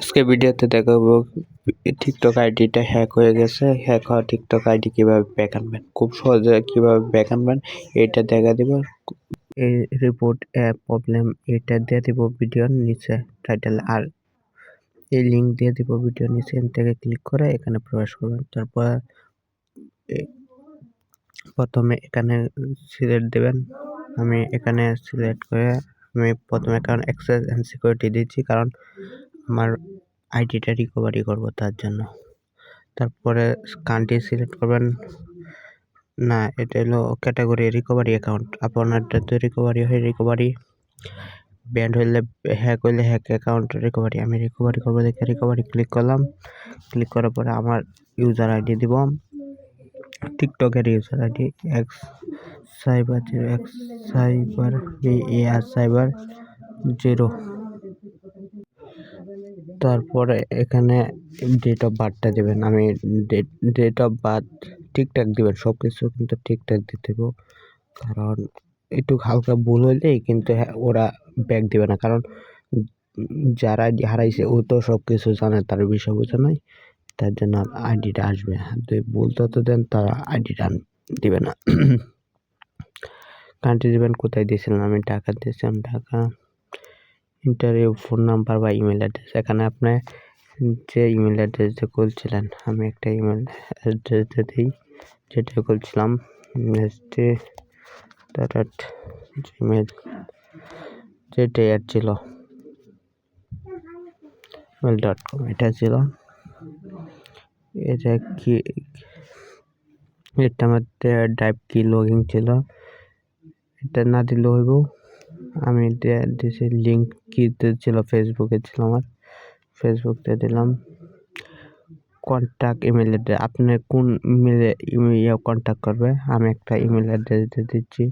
আজকে ভিডিওতে দেখাবো টিকটক আইডিটা হ্যাক হয়ে গেছে। হ্যাক হওয়া টিকটক আইডি কীভাবে ব্যাক আনবেন? খুব সহজে কীভাবে ব্যাক আনবেন, এটা দেখা দিব। এই রিপোর্ট অ্যাপ প্রবলেম এটা দিয়ে দিব ভিডিওর নিচে টাইটেল আর এই লিঙ্ক দিয়ে দিব ভিডিওর নিচে। এখান থেকে ক্লিক করে এখানে প্রবেশ করবেন। তারপর প্রথমে এখানে সিলেক্ট দেবেন। আমি এখানে সিলেক্ট করে আমি প্রথমে কারণ অ্যাক্সেস অ্যান্ড সিকিউরিটি দিচ্ছি। কারণ আমার আইডিটা রিকভারি করব তার জন্য। তারপরে কান্ট্রি সিলেক্ট করবেন। না, এটা হলো ক্যাটাগরি রিকভারি অ্যাকাউন্ট আপনারটা তো রিকভারি হয় রিকভারি ব্যান্ড হইলে হ্যাক হইলে হ্যাক অ্যাকাউন্ট রিকভারি আমি রিকভারি করব দেখে রিকভারি ক্লিক করলাম। ক্লিক করার পরে আমার ইউজার আইডি দিব। টিকটকের user ID X cyber zero X cyber A R cyber zero তারপরে এখানে ডেট অফ বার্থটা দেবেন। আমি ডেট ডেট অফ বার্থ ঠিকঠাক দেবেন সব কিছু কিন্তু ঠিকঠাক দিতে হবে কারণ একটু হালকা ভুল হইলেই কিন্তু হ্যাঁ ওরা ব্যাক দেবে না। কারণ যারা হারাইছে, ও তো সব কিছু জানে, তার বিষয় বোঝা নাই। তার জন্য আইডিটা আসবে যদি ভুল তত দেন, তারা আইডিটা দিবে না। কান্ট্রি দেবেন, কোথায় দিয়েছিলেন? আমি ঢাকা দিয়েছিলাম, ঢাকা। ইন্টারভিউ ফোন নাম্বার বা ইমেল অ্যাড্রেস এখানে আপনি যে ইমেল অ্যাড্রেস দিয়ে খুলছিলেন, আমি একটা ইমেল অ্যাড্রেস দিয়ে দিই, যেটা ডট জিমেল যেটা অ্যাড ছিল মেল ডট কম এটা ছিল। এটা কি এটা আমার ড্রাইভ কি লগিং ছিল, এটা না দিলে হইব। আমি দিয়েছি লিঙ্ক কি ছিল ফেসবুকে ছিল আমার। ফেসবুক দিয়ে দিলাম। কন্ট্যাক্ট ইমেল অ্যাড্রেস আপনি কোন ইমেলে ইয়ে কন্ট্যাক্ট করবে? আমি একটা ইমেল অ্যাড্রেস দিয়ে দিচ্ছি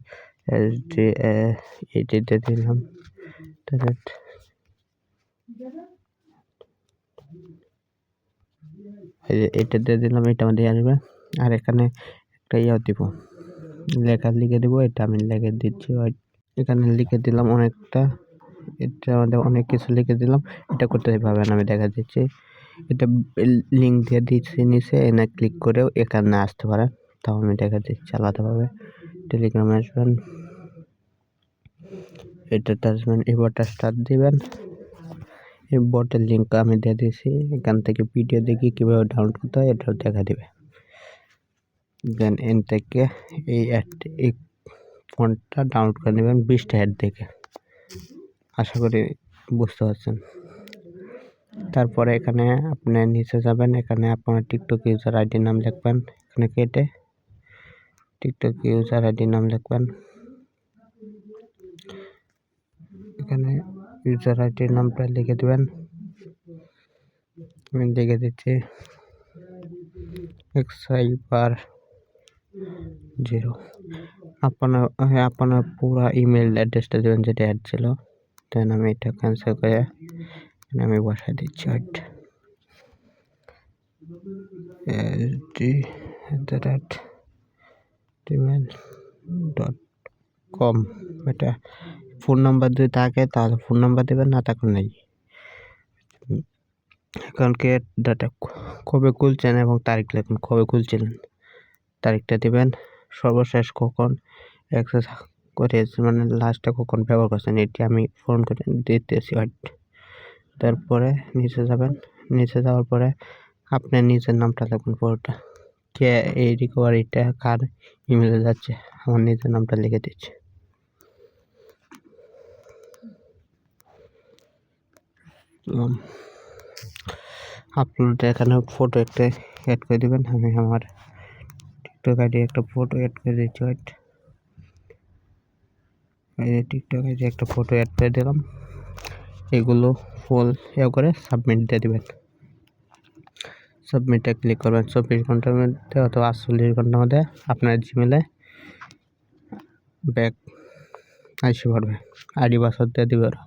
এটি দিয়ে দিলাম। এটা দিয়ে দিলাম, এটা আমাদের আসবে। আর এখানে একটা ইয়ে দিব লেখা লিখে দেবো, এটা আমি লিখে দিচ্ছি এখানে লিখে দিলাম অনেকটা। এটা আমাদের অনেক কিছু লিখে দিলাম। এটা করতে পারবেন আমি দেখা দিচ্ছি। এটা লিঙ্ক দিয়ে দিচ্ছি নিচে, এনে ক্লিক করেও এখানে আসতে পারেন তাও আমি দেখা দিচ্ছি আলাদাভাবে। টেলিগ্রামে আসবেন। এটাতে আসবেন এবারটা স্টার্ট দিবেন। এই বটের লিঙ্ক আমি দিয়ে দিয়েছি। এখান থেকে ভিডিও দেখি কীভাবে ডাউনলোড করতে হয়, এটাও দেখা দিবে। দেন এন থেকে এই এই ফোনটা ডাউনলোড করে নেবেন বিশটা অ্যাড দেখে আশা করি বুঝতে পারছেন। তারপরে এখানে আপনি নিচে যাবেন, এখানে আপনার টিকটক ইউজার আইডি নাম লিখবেন, এখানে কেটে টিকটক ইউজার আইডি নাম লিখবেন। এখানে ইউজার আইডির নামটা লিখে দেবেন। আমি লিখে দিচ্ছি এক্স সাইবার জিরো আপনার হ্যাঁ আপনার পুরো ইমেল অ্যাড্রেসটা দেবেন যেটা অ্যাড ছিল। দেন আমি এটা ক্যান্সেল করে আমি বসাই দিচ্ছি জিমেল ডট কম এটা ফোন নাম্বার যদি থাকে তাহলে ফোন নাম্বার দেবেন, না তখন নেই। অ্যাকাউন্টকে ডাটা কবে খুলছেন এবং তারিখ লিখুন, কবে খুলছিলেন? তারিখটা দেবেন। সর্বশেষ কখন অ্যাক্সেস করে মানে লাস্টটা কখন ব্যবহার করছেন এটি আমি ফোন করে দিতেছি তারপরে নিচে যাবেন, নিচে যাওয়ার পরে আপনার নিজের নামটা লিখুন পুরোটা। কে, এই রিকভারিটা কার ইমেলে যাচ্ছে, আমার নিজের নামটা লিখে দিচ্ছি। আপলোড এখানে ফটো একটা অ্যাড করে দেবেন, আমি আমার টিকটক আইডি একটা ফটো অ্যাড করে দিচ্ছি ওয়েট এই টিকটক আইডি একটা ফটো অ্যাড করে দিলাম, এগুলো ফুল ইয়ে করে সাবমিট দিয়ে দেবেন। সাবমিটে ক্লিক করবেন, চব্বিশ ঘণ্টার মধ্যে অথবা আটচল্লিশ ঘণ্টার মধ্যে আপনার জিমেলে ব্যাক আসে পড়বে, আইডি পাসওয়ার্ড দিয়ে দেবে ওরা।